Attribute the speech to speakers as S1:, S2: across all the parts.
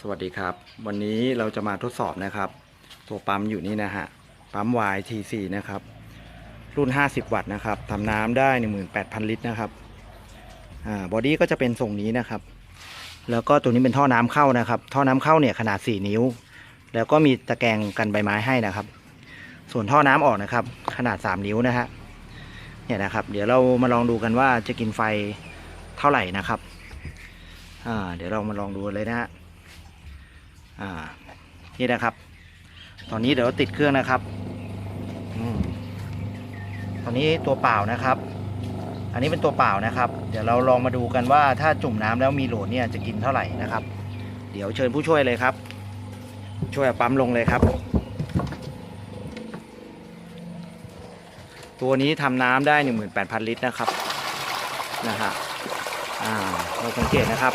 S1: สวัสดีครับ วันนี้เราจะมาทดสอบนะครับ ตัวปั๊มอยู่นี่นะฮะ ปั๊ม YTC นะครับ รุ่น 50 วัตต์นะครับทำน้ำได้ 18,000 ลิตรนะครับอ่าบอดี้ก็จะเป็นทรงนี้นะครับ แล้วก็ตัวนี้เป็นท่อน้ำเข้านะครับ ท่อน้ำเข้าเนี่ยขนาด 4 นิ้ว แล้วก็มีตะแกรงกันใบไม้ให้นะครับ ส่วนท่อน้ำออกนะครับ ขนาด 3 นิ้วนะฮะเนี่ยนะครับ เดี๋ยวเรามาลองดูกันว่าจะกินไฟเท่าไหร่นะครับอ่าเดี๋ยวเรามาลองดูเลยนะฮะ อ่านี่นะครับ ตอนนี้เดี๋ยวติดเครื่องนะครับอตอนนี้ตัวเปล่านะครับ อันนี้เป็นตัวเปล่านะครับ เดี๋ยวเราลองมาดูกันว่าถ้าจุ่มน้ำแล้วมีโหลดเนี่ยจะกินเท่าไหร่นะครับ เดี๋ยวเชิญผู้ช่วยเลยครับ ช่วยปั๊มลงเลยครับ ตัวนี้ทำน้ำได้ 18,000 ลิตรนะครับนะฮะเราสังเกตนะครับ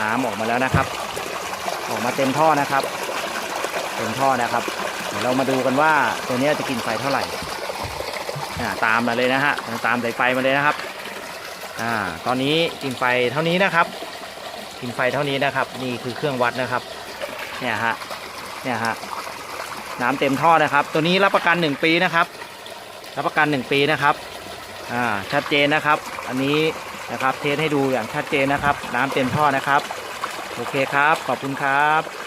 S1: น้ำออกมาแล้วนะครับ ออกมาเต็มท่อนะครับ เต็มท่อนะครับ เดี๋ยวเรามาดูกันว่าตัวนี้จะกินไฟเท่าไหร่อ่าตามมาเลยนะฮะตามสายไฟมาเลยนะครับอ่าตอนนี้กินไฟเท่านี้นะครับ กินไฟเท่านี้นะครับ นี่คือเครื่องวัดนะครับ เนี่ยฮะเนี่ยฮะน้ำเต็มท่อนะครับ ตัวนี้รับประกัน 1 ปีนะครับ รับประกัน 1 ปีนะครับอ่าชัดเจนนะครับ อันนี้นะครับเทสให้ดูอย่างชัดเจนนะครับ น้ำเต็มท่อนะครับ โอเคครับ ขอบคุณครับ